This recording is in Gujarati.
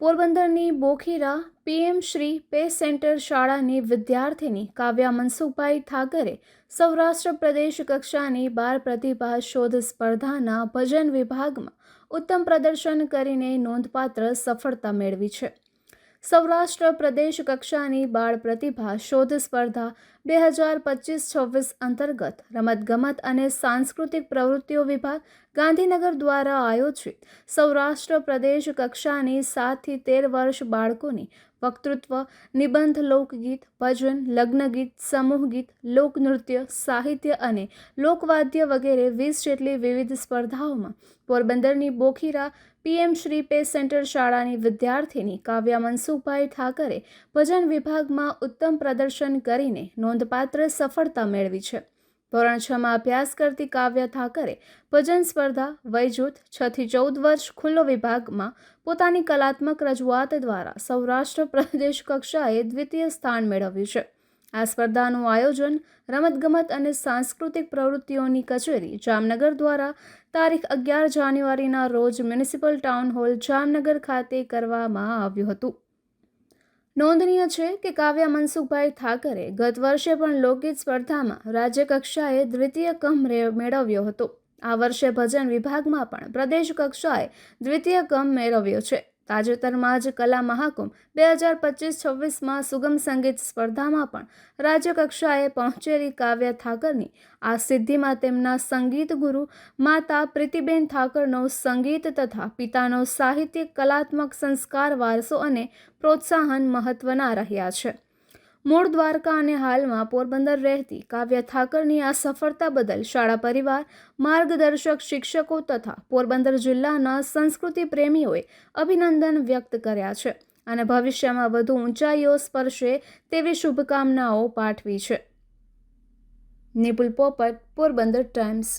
પોરબંદરની Bokhira PM Shri pay centre શાળાની વિદ્યાર્થીની કાવ્યા મનસુખભાઈ ઠાકરે સૌરાષ્ટ્ર પ્રદેશ કક્ષાની બાળ પ્રતિભા શોધ સ્પર્ધાના ભજન વિભાગમાં ઉત્તમ પ્રદર્શન કરીને નોંધપાત્ર સફળતા મેળવી છે. સૌરાષ્ટ્ર પ્રદેશ કક્ષાની બાળ પ્રતિભા શોધ સ્પર્ધા બે હજાર પચીસ છવ્વીસ અંતર્ગત રમતગમત અને સાંસ્કૃતિક પ્રવૃત્તિઓ વિભાગ ગાંધીનગર દ્વારા આયોજિત સૌરાષ્ટ્ર પ્રદેશ કક્ષાની સાતથી તેર વર્ષ બાળકોની વક્તૃત્વ, નિબંધ લોકગીત, ભજન, લગ્નગીત, સમૂહગીત, લોકનૃત્ય, સાહિત્ય અને લોકવાદ્ય વગેરે વીસ જેટલી વિવિધ સ્પર્ધાઓમાં પોરબંદરની Bokhira PM Shri pay centre શાળાની વિદ્યાર્થીની કાવ્યા મનસુખભાઈ ઠાકરે ભજન વિભાગમાં ઉત્તમ પ્રદર્શન કરીને નોંધપાત્ર સફળતા મેળવી છે. ધોરણ છમાં અભ્યાસ કરતી કાવ્ય ઠાકરે ભજન સ્પર્ધા, વયજૂથ, છ થી ચૌદ વર્ષ ખુલ્લો વિભાગમાં પોતાની કલાત્મક રજૂઆત દ્વારા સૌરાષ્ટ્ર પ્રદેશ કક્ષાએ દ્વિતીય સ્થાન મેળવ્યું છે. આ સ્પર્ધાનું આયોજન રમતગમત અને સાંસ્કૃતિક પ્રવૃત્તિઓની કચેરી જામનગર દ્વારા તારીખ અગિયાર જાન્યુઆરીના રોજ મ્યુનિસિપલ ટાઉન હોલ જામનગર ખાતે કરવામાં આવ્યું હતું. નોંધનીય છે કે કાવ્યા મનસુખભાઈ ઠાકરે ગત વર્ષે પણ લોકગીત સ્પર્ધામાં રાજ્યકક્ષાએ દ્વિતીય ક્રમ મેળવ્યો હતો. આ વર્ષે ભજન વિભાગમાં પણ પ્રદેશ કક્ષાએ દ્વિતીય ક્રમ મેળવ્યો છે. તાજેતરમાં જ કલા મહાકુંભ બે હજાર પચીસ છવ્વીસમાં સુગમ સંગીત સ્પર્ધામાં પણ રાજ્યકક્ષાએ પહોંચેલી કાવ્ય ઠાકરની આ સિદ્ધિમાં તેમના સંગીત ગુરુ માતા પ્રીતિબેન ઠાકરનો સંગીત તથા પિતાનો સાહિત્ય કલાત્મક સંસ્કાર, વારસો અને પ્રોત્સાહન મહત્વના રહ્યા છે. મૂળ દ્વારકા અને હાલમાં પોરબંદર રહેતી કાવ્ય ઠાકરની આ સફળતા બદલ શાળા પરિવાર, માર્ગદર્શક શિક્ષકો તથા પોરબંદર જિલ્લાના સંસ્કૃતિ પ્રેમીઓએ અભિનંદન વ્યક્ત કર્યા છે અને ભવિષ્યમાં વધુ ઊંચાઈઓ સ્પર્શે તેવી શુભકામનાઓ પાઠવી છે. નિપુલ પોપટ, પોરબંદર ટાઈમ્સ.